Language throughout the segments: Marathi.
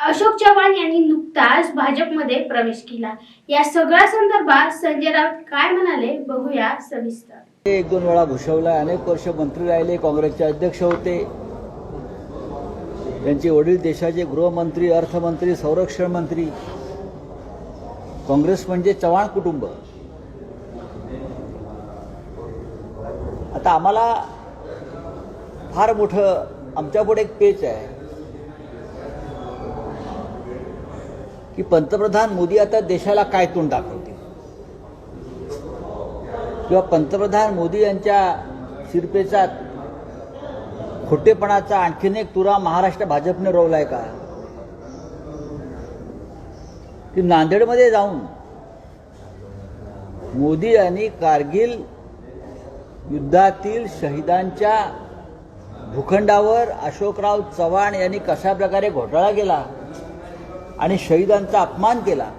अशोक चव्हाण यांनी नुकताच भाजपमध्ये प्रवेश केला. या सगळ्या संदर्भात संजय राऊत काय म्हणाले बघूया सविस्तर. एक दोन वेळा भूषवला अनेक वर्ष मंत्री राहिले काँग्रेसचे अध्यक्ष होते. त्यांचे वडील देशाचे गृहमंत्री अर्थमंत्री संरक्षण मंत्री. काँग्रेस म्हणजे चव्हाण कुटुंब. आता आम्हाला फार मोठं आमच्यापुढे एक पेच आहे. की पंतप्रधान मोदी आता देशाला काय तोंड दाखवतील? किंवा पंतप्रधान मोदी यांच्या शिरपेचा खोटेपणाचा आणखीन एक तुरा महाराष्ट्र भाजपने रोवलाय का? की नांदेडमध्ये जाऊन मोदी यांनी कारगिल युद्धातील शहीदांच्या भूखंडावर अशोकराव चव्हाण यांनी कशा प्रकारे घोटाळा केला? आणि शहीदांचा अपमान केला.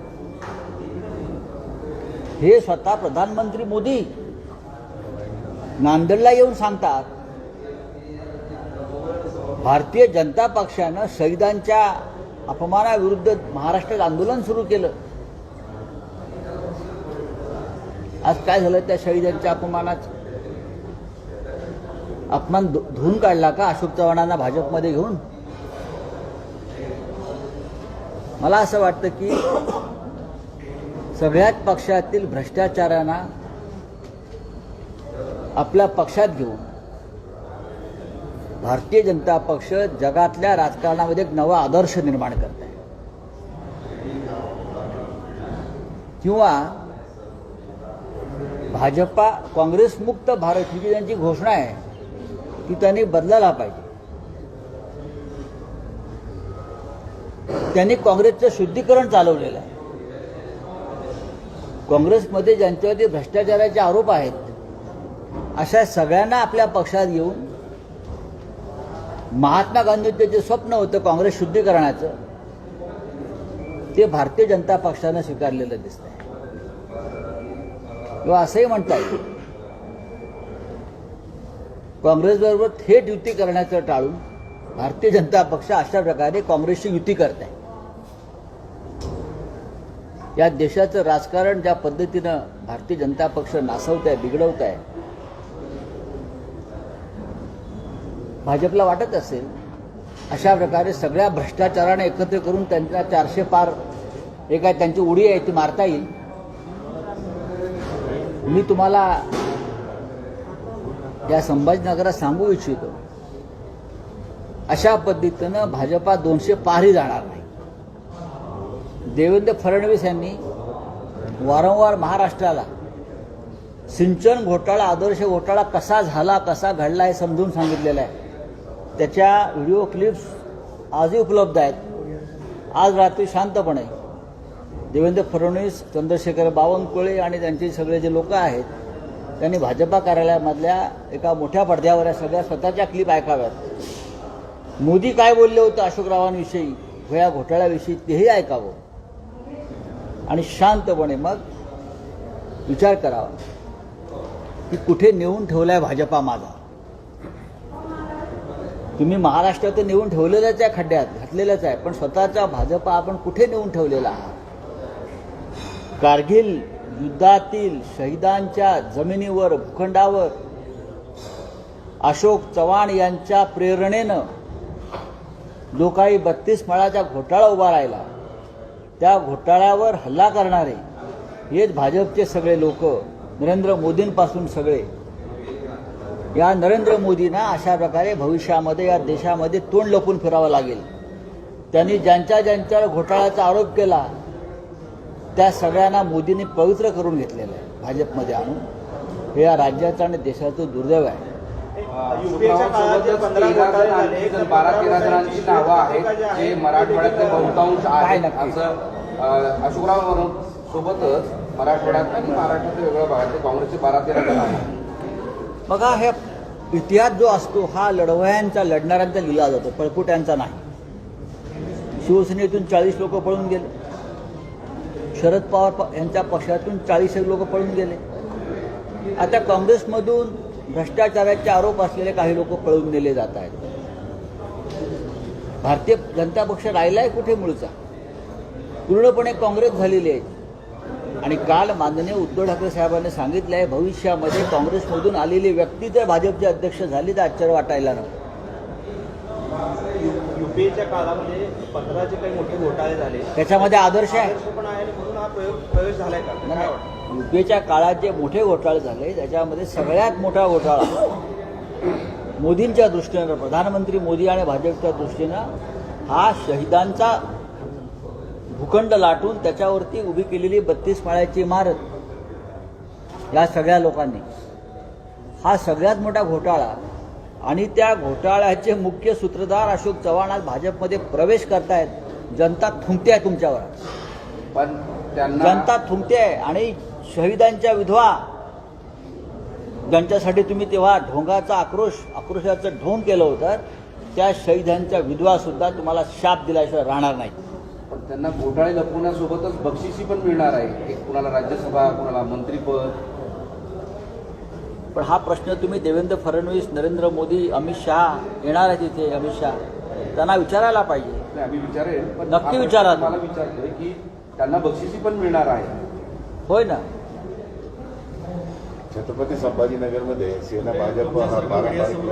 हे स्वतः प्रधानमंत्री मोदी नांदेडला येऊन सांगतात भारतीय जनता पक्षानं शहीदांच्या अपमानाविरुद्ध महाराष्ट्रात आंदोलन सुरू केलं. आज काय झालं त्या शहीदांच्या अपमानात? अपमान धु- धुवून काढला का अशोक चव्हाणांना भाजपमध्ये घेऊन? मला असं वाटतं की सगळ्याच पक्षातील भ्रष्टाचारांना आपल्या पक्षात घेऊन भारतीय जनता पक्ष जगातल्या राजकारणामध्ये एक नवा आदर्श निर्माण करत आहे. किंवा भाजपा काँग्रेसमुक्त भारत ही जी त्यांची घोषणा आहे ती त्यांनी बदलायला पाहिजे. त्यांनी काँग्रेसचं शुद्धीकरण चालवलेलं आहे. काँग्रेसमध्ये ज्यांच्यावरती भ्रष्टाचाराचे आरोप आहेत अशा सगळ्यांना आपल्या पक्षात येऊन महात्मा गांधींचं जे स्वप्न होतं काँग्रेस शुद्धीकरणाचं ते भारतीय जनता पक्षानं स्वीकारलेलं दिसतंय. किंवा असंही म्हणता येईल काँग्रेसबरोबर थेट युती करण्याचं टाळून भारतीय जनता पक्ष अशा प्रकारे काँग्रेसशी युती करत आहे. या देशाचं राजकारण ज्या पद्धतीनं भारतीय जनता पक्ष नासवत आहे बिघडवत आहे भाजपला वाटत असेल अशा प्रकारे सगळ्या भ्रष्टाचाराने एकत्र करून त्यांच्या चारशे पार एक आहे त्यांची उडी आहे ती मारता येईल. मी तुम्हाला या संभाजीनगरात सांगू इच्छितो. अशा पद्धतीनं भाजपा दोनशे पारही जाणार नाही. देवेंद्र फडणवीस यांनी वारंवार महाराष्ट्राला सिंचन घोटाळा आदर्श घोटाळा कसा झाला कसा घडला हे समजून सांगितलेलं आहे. त्याच्या व्हिडिओ क्लिप्स आजही उपलब्ध आहेत. आज रात्री शांतपणे देवेंद्र फडणवीस चंद्रशेखर बावनकुळे आणि त्यांचे सगळे जे लोक आहेत त्यांनी भाजपा कार्यालयामधल्या एका मोठ्या पडद्यावर या सगळ्या स्वतःच्या क्लिप ऐकाव्यात. मोदी काय बोलले होते अशोकरावांविषयी? व या घोटाळ्याविषयी तेही ऐकावं. आणि शांतपणे मग विचार करावा. की कुठे नेऊन ठेवलाय भाजपा माझा? तुम्ही महाराष्ट्रात नेऊन ठेवलेलंच आहे खड्ड्यात घातलेलंच आहे. पण स्वतःचा भाजपा आपण कुठे नेऊन ठेवलेला आहात? कारगिल युद्धातील शहीदांच्या जमिनीवर भूखंडावर अशोक चव्हाण यांच्या प्रेरणेनं जो काही बत्तीस माळाचा घोटाळा उभा राहिला. त्या घोटाळ्यावर हल्ला करणारे हेच भाजपचे सगळे लोक नरेंद्र मोदींपासून सगळे. या नरेंद्र मोदींना अशा प्रकारे भविष्यामध्ये या देशामध्ये तोंड लपून फिरावं लागेल. त्यांनी ज्यांच्या ज्यांच्यावर घोटाळ्याचा आरोप केला त्या सगळ्यांना मोदींनी पवित्र करून घेतलेलं आहे भाजपमध्ये आणून. हे या राज्याचं आणि देशाचं दुर्दैव आहे. बारा तेरा जणांची नावं आहेत जे मराठवाड्यातले बहुतांश आहेत. नक्की? असं अशोकराव सोबतच मराठवाड्यात आणि महाराष्ट्रातल्या वेगळ्या भागातले काँग्रेसचे बारा तेरा जण आहेत. बघा हे इतिहास जो असतो हा लढवयांचा लढणाऱ्यांचा लिहिला जातो पळपुट्यांचा नाही. शिवसेनेतून चाळीस लोक पळून गेले. शरद पवार प- यांच्या पक्षातून चाळीस लोक पळून गेले. आता काँग्रेसमधून भ्रष्टाचाराचे आरोप असलेले काही लोक पळून नेले जात आहेत. भारतीय जनता पक्ष आहे कुठे मूळचा? पूर्णपणे काँग्रेस झालेली आहे. आणि काल माननीय उद्धव ठाकरे साहेबांनी सांगितलं आहे भविष्यामध्ये काँग्रेसमधून आलेली व्यक्ती जर भाजपचे अध्यक्ष झाली तर आश्चर्य वाटायला नको युपीएच्या काळामध्ये पंधराचे काही मोठे घोटाळे झाले. त्याच्यामध्ये आदर्श आहे. पण आहे आणि म्हणून हा प्रयोग प्रवेश झालाय का? काय वाटतं? युपीच्या काळात जे मोठे घोटाळे झाले त्याच्यामध्ये सगळ्यात मोठा घोटाळा मोदींच्या दृष्टीनं प्रधानमंत्री मोदी आणि भाजपच्या दृष्टीनं हा शहिदांचा भूखंड लाटून त्याच्यावरती उभी केलेली बत्तीस माळ्याची इमारत या सगळ्या लोकांनी. हा सगळ्यात मोठा घोटाळा आणि त्या घोटाळ्याचे मुख्य सूत्रधार अशोक चव्हाण आज भाजपमध्ये प्रवेश करतायत. जनता थुंकते आहे तुमच्यावर. पण जनता थुंकते आहे. आणि शहिदांच्या विधवा ज्यांच्यासाठी तुम्ही तेव्हा ढोंगाचा आक्रोश आक्रोशाचं ढोंग केलं होतं त्या शहिदांच्या विधवा सुद्धा तुम्हाला शाप दिल्याशिवाय राहणार नाही पण त्यांना घोटाळे लपवण्यासोबतच बक्षिसी पण मिळणार आहे. एक कुणाला राज्यसभा कुणाला मंत्रीपद पण हा प्रश्न तुम्ही देवेंद्र फडणवीस नरेंद्र मोदी अमित शहा येणार आहे तिथे अमित शहा. त्यांना विचारायला पाहिजे. आम्ही विचारेल नक्की हा विचारा. मला विचारतोय की त्यांना बक्षिसी पण मिळणार आहे होय ना. छत्रपती संभाजीनगरमध्ये सेना भाजप हा पारंपरिक